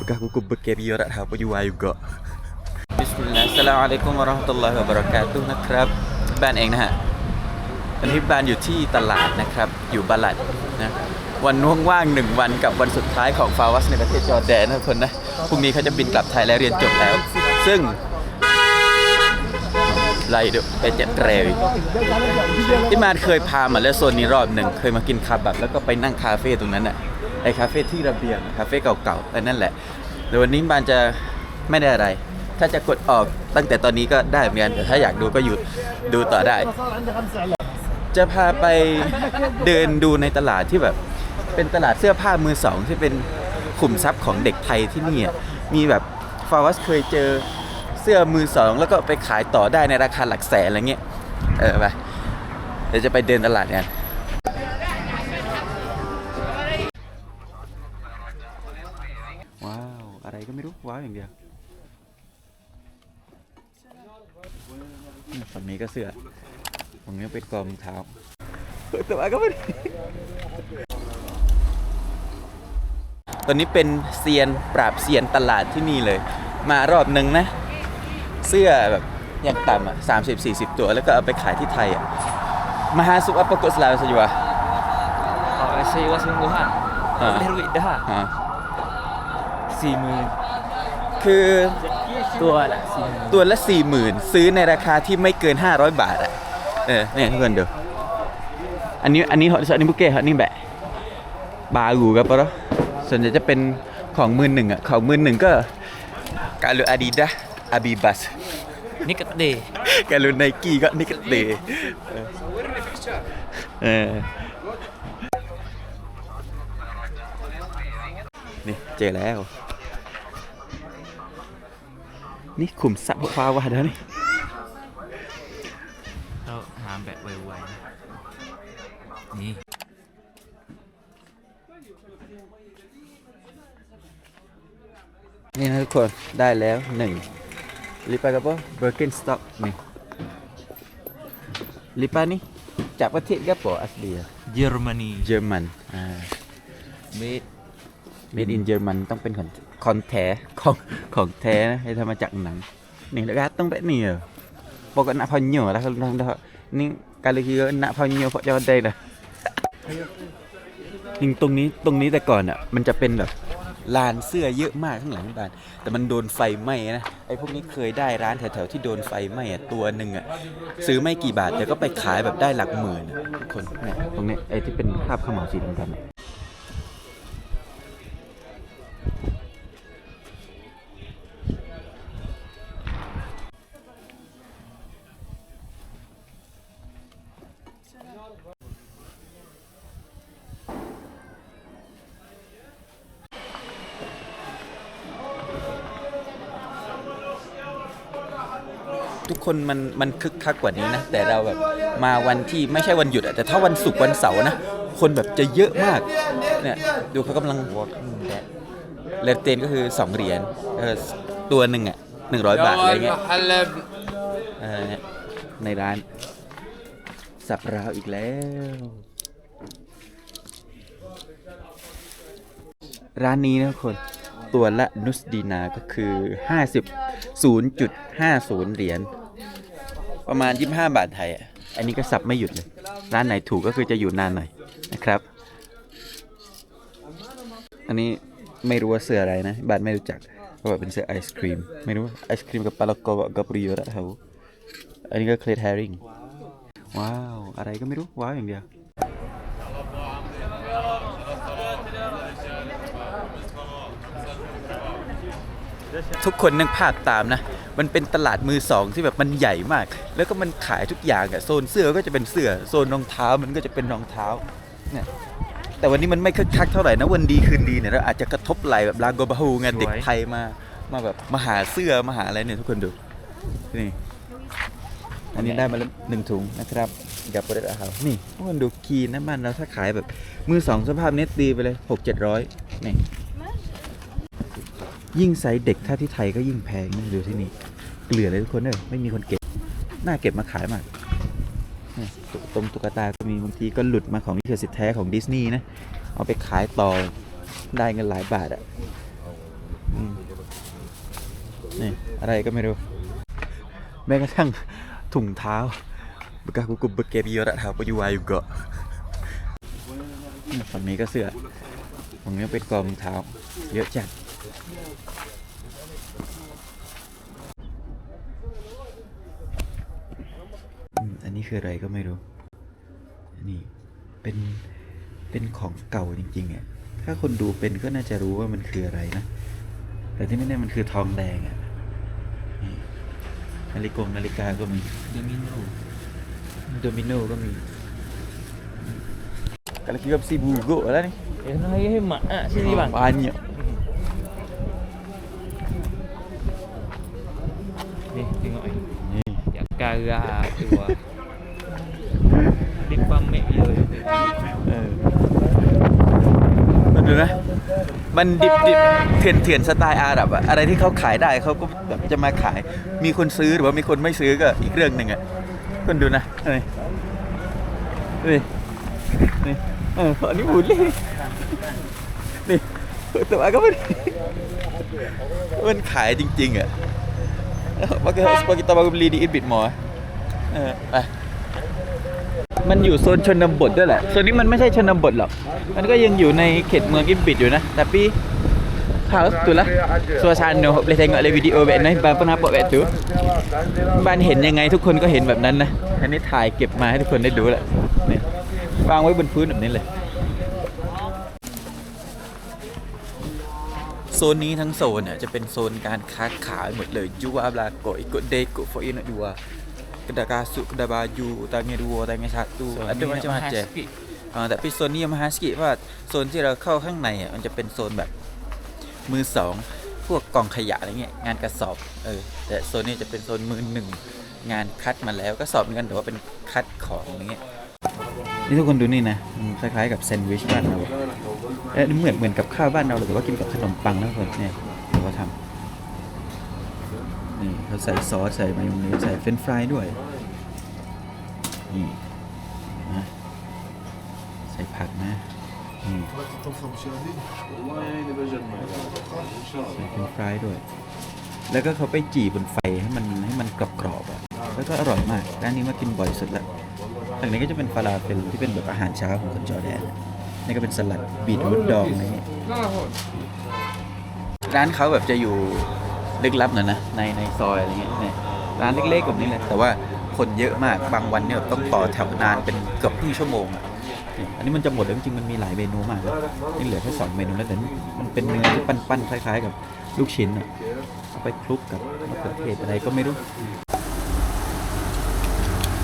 Bekas kuku berkeria rak apa juga juga. Bismillah. Assalamualaikum warahmatullahi wabarakatuh นะครับบ้านเองนะฮะวันนี้บานอยู่ที่ตลาดนะครับ อยู่บาลัดนะ วันว่างๆหนึ่งวันกับวันสุดท้ายของฟาวัสในประเทศจอร์แดนนะคนนะ พรุ่งนี้เขาจะบินกลับไทยแล้วเรียนจบแล้ว ซึ่ง ไล่เดี๋ยวไปเจ็ดเรวที่มานเคยพามาแล้วโซนนี้รอบหนึ่งเคยมากินคาบับแล้วก็ไปนั่งคาเฟ่ตรงนั้นอะไอคาเฟ่ที่ระเบียงคาเฟ่เก่าๆแต่นั่นแหละแต่วันนี้บานจะไม่ได้อะไร ถ้าจะกดออกตั้งแต่ตอนนี้ก็ได้เหมือนกันแต่ถ้าอยากดูก็หยุดดูต่อได้ จะพาไปเดินดูในตลาดที่แบบ เป็นตลาดเสื้อผ้ามือสองที่เป็นขุมทรัพย์ของเด็กไทยที่นี่มีแบบฟาวัสเคยเจอ เสื้อมือสองแล้วก็ไปขายต่อได้ในราคาหลักแสนอะไรเงี้ยเออไปเดี๋ยวจะไปเดินตลาดกันว้าวอะไรก็ไม่รู้ว้าวอย่างเดียวฝั่งนี้ก็เสื้อฝั่งนี้เป็นกองรองเท้าแต่ว่าก็ไม่ตอนนี้เป็นเซียนปราบเซียนตลาดที่นี่เลย มารอบหนึ่งนะ เสื้อแบบอย่างต่ำอะสามสิบสี่สิบตัว แล้วก็เอาไปขายที่ไทยอะมหาสุอัปปกสลาวสยวะ Oh, sewa sungguhan. Ha. Boleh duit dah. ฮะ40,000คือตัวละตัวละสี่หมื่นซื้อในราคาที่ไม่เกิน 500 บาทอะ เออเนี่ยทุกคนดู อันนี้อันนี้ฮอตอันนี้บุเก้ฮอตนี่แบบบากูกับปะเนาะส่วนใหญ่จะเป็นของมือหนึ่งอะ ของมือหนึ่งก็กาลูอาดิดา อาบีบัส Ni kedai. Kalau Nike kat ni kedai. Eh. นี่เจอแล้ว นี่ขุมทรัพย์ฟ้าวาดานี่เราหาแบบไวๆนะนี่นี่นะทุกคนได้แล้วหนึ่ง ลิปากับว่าเบอร์เกนสต็อกนี่ลิปานี่จากประเทศกับปออัสเดียเยอรมนีเยอรมันอ่า made made in เยอรมันต้องเป็นของของแท้ของของแท้นะให้ทำมาจากหนังนี่แล้วก็ต้องแบบนี้เหรอปกติหน้าพอเหนียวแล้วทำได้นี่การเลยคือหน้าพอเหนียวเพราะจะได้นะจริงตรงนี้ตรงนี้แต่ก่อนอะมันจะเป็นแบบ ลานเสื้อเยอะมากข้างหลังบ้าน แต่มันโดนไฟไหม้นะไอ้พวกนี้เคยได้ร้านแถวๆที่โดนไฟไหม้อะตัวหนึ่งอะซื้อไม่กี่บาทแต่ก็ไปขายแบบได้หลักหมื่นอะทุกคนเนี่ยตรงนี้ไอ้ที่เป็นภาพขาวเหมาสีดำๆอะ คนมันมันคึกคักกว่านี้นะ แต่เราแบบมาวันที่ไม่ใช่วันหยุดอะแต่ถ้าวันศุกร์วันเสาร์นะ คนแบบจะเยอะมากเนี่ยดูเขากำลังวอล์กเลนเตนก็คือ 2 เหรียญตัวหนึ่งอะหนึ่งร้อยบาทอะไรเงี้ยในร้าน สับราวอีกแล้ว ร้านนี้นะคน ตัวละนุสดีนาก็คือ 50 0.50 เหรียญ ประมาณ 25 บาทไทยอะอันนี้ก็สับไม่หยุดเลย ร้านไหนถูกก็คือจะอยู่นานหน่อยนะครับ อันนี้ไม่รู้ว่าเสื้ออะไรนะบ้านไม่รู้จักเพราะว่าเป็นเสื้อไอศครีม ไม่รู้ไอศครีมกับปลาลโกะกับริโยระเขาอันนี้ก็เคลดแฮริงว้าว อะไรก็ไม่รู้ ว้าวอย่างเดียว ทุกคนนึกภาพตามนะ มันเป็นตลาดมือสองที่แบบมันใหญ่มาก แล้วก็มันขายทุกอย่างอะโซนเสื้อก็จะเป็นเสื้อ โซนรองเท้ามันก็จะเป็นรองเท้าเนี่ยแต่วันนี้มันไม่คึกคักเท่าไหร่นะวันดีคืนดีเนี่ยเราอาจจะกระทบไหลแบบลางโกบาฮูไงเด็กไทยมามาแบบมาหาเสื้อมาหาอะไรเนี่ยทุกคนดูนี่อันนี้ได้มาแล้วหนึ่งถุงนะครับกับประเด็นอาหารนี่ทุกคนดูคีนน้ำมันเราถ้าขายแบบมือสองสภาพเน็ตดีไปเลยหกเจ็ดร้อยนี่ ยิ่งไซส์เด็กถ้าที่ไทยก็ยิ่งแพงนะดูที่นี่เกลือเลยทุกคนเนอะไม่มีคนเก็บน่าเก็บมาขายมากตตรงตุ๊กตาก็มีบางทีก็หลุดมาของที่เกิดสิทธิ์แท้ของดิสนีย์นะ เอาไปขายต่อได้เงินหลายบาทอะนี่อะไรก็ไม่รู้ แม้กระทั่งถุงเท้า bekas kuku berkeri orang tahu apa jual juga นี่ฝั่งนี้ก็เสื้อฝั่งนี้เป็นกรองเท้า เยอะจัด อืมอันนี้คืออะไรก็ไม่รู้อันนี้เป็น เป็นของเก่าจริงๆอะ ถ้าคนดูเป็นก็น่าจะรู้ว่ามันคืออะไรนะ แต่ที่ไม่แน่มันคือทองแดงอะนี่นาฬิกงนาฬิกาก็มีเดมิโนโดมิโนก็มีกำลังคิดว่าซีบูโกะแล้วนี่เอ็นไอ้ให้หมาอะที่นี่บาง banyak นี่ tengok ni นี่ yang karah tu ah Big Bang Mac dia เออมันดูนะ มันดิบดิบเถื่อนเถื่อนสไตล์อาหรับอะอะไรที่เขาขายได้เขาก็แบบจะมาขาย มีคนซื้อหรือว่ามีคนไม่ซื้อก็อีกเรื่องหนึ่งอะคนดูนะนี่นี่นี่เอออันนี้หมุนเลยนี่แต่ว่าก็มันมันขายจริง ๆอะ ว่า kita supaya kita baru beli di Ibit Mall เออไปมันอยู่โซนชนบทด้วยแหละโซนนี้มันไม่ใช่ชนบทหรอก มันก็ยังอยู่ในเขตเมืองอิมบิดอยู่นะ tapi harus tu lah suasana boleh tengok le video แบบนั้นบางปนาปแบบ tu บ้านเห็นยังไงทุกคนก็เห็นแบบนั้นนะอันนี้ถ่ายเก็บมาให้ทุกคนได้ดูแหละเนี่ยวางไว้บนพื้นแบบนี้เลย ซนนี้ทั้งโซนเนี่ยจะเป็นโซนการค้าขายหมดเลยยูอาบลาโกอิโกเดโกฟอินดูอา kedai kasut, kedai baju, tangga dua, tangga satu, ada macam-macam. sikit อ่าแต่พี่โซนนี้ยังมาฮาสกิว่าโซนที่เราเข้าข้างในอะมันจะเป็นโซนแบบมือสองพวกกล่องขยะอะไรเงี้ยงานกระสอบเออแต่โซนนี้จะเป็นโซนมือหนึ่งงานคัดมาแล้วก็สอบเหมือนกันแต่ว่าเป็นคัดของอะไรเงี้ยนี่ทุกคนดูนี่นะคล้ายๆกับแซนด์วิชบ้านเรา เอ๊ะเหมือนเหมือนกับข้าวบ้านเราเลยแต่ว่ากินกับขนมปังนะทุกคนเนี่ยเดี๋ยวเขาทำนี่เขาใส่ซอสใส่มายองเนสใส่เฟรนฟรายด้วยนี่นะใส่ผักนะนี่ใส่เป็นฟรายด้วย แล้วก็เขาไปจี่บนไฟให้มันให้มันกรอบๆอะแล้วก็อร่อยมากร้านนี้มากินบ่อยสุดละทางนี้ก็จะเป็นฟาลาเฟลที่เป็นแบบอาหารเช้าของคนจอร์แดน นี่ก็เป็นสลัดบีทรูทดองอะไรเงี้ยร้านเขาแบบจะอยู่ลึกลับหน่อยนะในในซอยอะไรเงี้ยเนี่ยร้านเล็กๆแบบนี้เลยแต่ว่าคนเยอะมากบางวันเนี่ยต้องต่อแถวนานเป็นเกือบครึ่งชั่วโมงอะอันนี้มันจะหมดแล้วจริงๆมันมีหลายเมนูมากนะนี่เหลือแค่สองเมนูแล้วแต่มันเป็นเนื้อที่ปั้นๆคล้ายๆ กับลูกชิ้นอะเอาไปคลุกกับมะเขือเทศอะไรก็ไม่รู้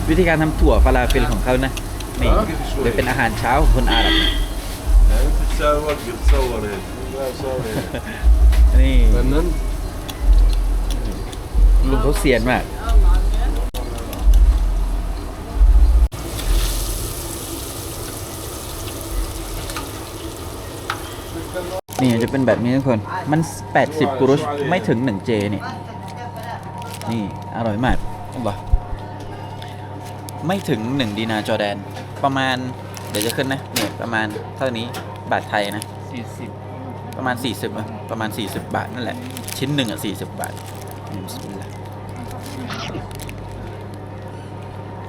วิธีการทำถั่วฟาลาเฟลของเขานะนี่โดยเป็นอาหารเช้าของคนอาหรับ تتساوى تصور هيك นี่ فنان ลุงเขาเซียนมาก นี่จะเป็นแบบนี้ทุกคน มัน 80 กุรุช ไม่ถึง 1 เจนี่ นี่ อร่อยมากบอกไม่ถึง 1 ดีนาจอร์แดน ประมาณ เดี๋ยวจะขึ้นนะเนี่ยประมาณเท่านี้บาทไทยนะ40ประมาณ 40อะประมาณ 40 บาทนั่นแหละ ชิ้นหนึ่งอะ40 บาทนี่บิสมิลลาห์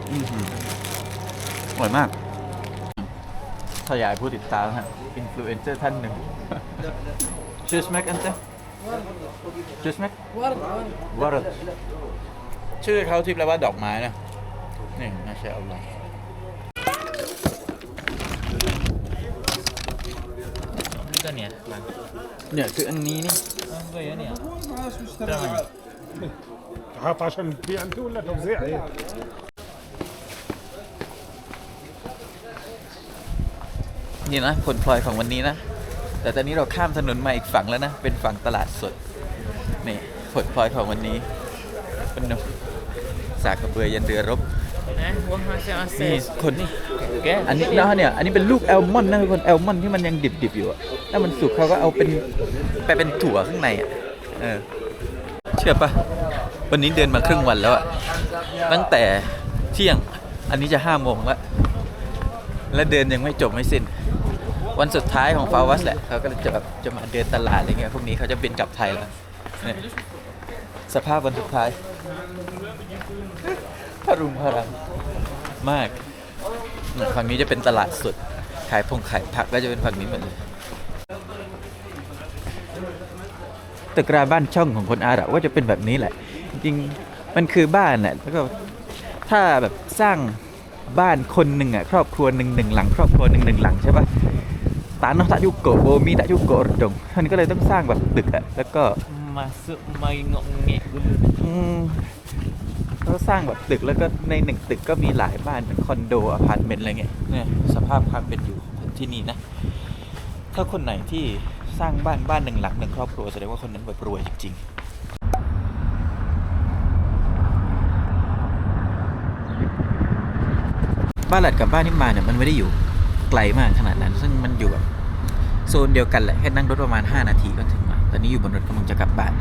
อื้อหืออร่อยมากขยายผู้ติดตามฮะอินฟลูเอนเซอร์ท่านหนึ่งชื่อสแม็กอันเต้ชื่อสแม็กวาร์ดชื่อเขาที่แปลว่าดอกไม้นะนี่น่าใช่เอาลอง Ni kan ni ah. Bang. เนี่ยคืออันนี้นี่ Ah, apa ya ni ah? هات عشان تبيع انت ولا توزيع هي นี่นะผลพลอยของวันนี้นะ แต่ตอนนี้เราข้ามถนนมาอีกฝั่งแล้วนะ เป็นฝั่งตลาดสด นี่ผลพลอยของวันนี้เป็นนมสากกระเบือยันเรือรบ Eh, buah masing-masing. นี่คนนี่ Okey. อันนี้นะเนี่ย อันนี้เป็นลูกแอลมอนด์นะทุกคนแอลมอนด์ที่มันยังดิบๆอยู่อะ ถ้ามันสุกเขาก็เอาเป็นไปเป็นถั่วข้างในอะเออเชื่อปะวันนี้เดินมาครึ่งวันแล้วอะตั้งแต่เที่ยงอันนี้จะห้าโมงแล้วและเดินยังไม่จบไม่สิ้น วันสุดท้ายของฟาวัสแหละเขาก็จะแบบจะมาเดินตลาดอะไรเงี้ยพรุ่งนี้เขาจะบินกลับไทยแล้วสภาพวันสุดท้ายพรุงพรังมาก ฝั่งนี้จะเป็นตลาดสดขายพงขายผักก็จะเป็นฝั่งนี้หมดเลย ตึกราบ้านช่องของคนอาหรับก็จะเป็นแบบนี้แหละ จริงมันคือบ้านแหละแล้วก็ถ้าแบบสร้างบ้านคนหนึ่งอะครอบครัวหนึ่งหนึ่งหลัง ครอบครัวหนึ่งหนึ่งหลังใช่ปะตานอตะยุโกโบมีตะยุโกรดงท่านก็เลยต้องสร้างแบบตึกอะแล้วก็ Masuk main ngok-ngek dulu. อืมเขาสร้างแบบตึกแล้วก็ในหนึ่งตึกก็มีหลายบ้านเป็นคอนโดอพาร์ตเมนต์อะไรเงี้ยเนี่ยสภาพความเป็นอยู่ของคนที่นี่นะ ถ้าคนไหนที่ สร้างบ้านบ้านหนึ่งหลังหนึ่งครอบครัวแสดงว่าคนนั้นแบบรวยจริงๆบ้านหลัดกับบ้านนิมมานเนี่ยมันไม่ได้อยู่ไกลมากขนาดนั้น ซึ่งมันอยู่แบบโซนเดียวกันแหละแค่นั่งรถประมาณ 5 นาทีก็ถึงล้วตอนนี้อยู่บนรถกำลังจะกลับบ้าน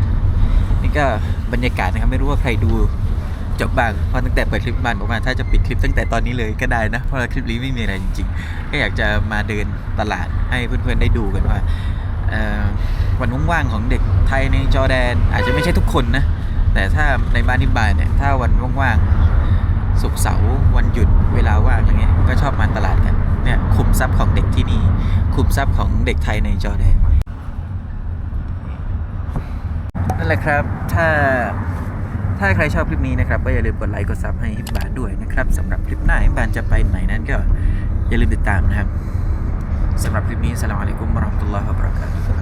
นี่ก็บรรยากาศนะครับไม่รู้ว่าใครดูจบบ้างเพราะตั้งแต่เปิดคลิปบ้านบอกว่าถ้าจะปิดคลิปตั้งแต่ตอนนี้เลยก็ได้นะเพราะว่าคลิปนี้ไม่มีอะไรจริงๆ ก็อยากจะมาเดินตลาดให้เพื่อนๆได้ดูกันว่า วันว่างๆของเด็กไทยในจอแดน อาจจะไม่ใช่ทุกคนนะ แต่ถ้าในบ้านนิบายเนี่ยถ้าวันว่างๆศุกเสาร์วันหยุดเวลาว่างอะไรเงี้ยก็ชอบมาตลาดกันเนี่ยคุมทรัพย์ของเด็กที่นี่คุมทรัพย์ของเด็กไทยในจอแดนนั่นแหละครับ ถ้า ถ้าใครชอบคลิปนี้นะครับ ก็อย่าลืมกดไลค์กดซับให้ฮิบบาด้วยนะครับสำหรับคลิปหน้าฮิบบานจะไปไหนนั้นก็อย่าลืมติดตามนะครับ สำหรับคลิปนี้สลามอะลัยกุมวะเราะห์มะตุลลอฮ์วะบะเราะกาตุฮ์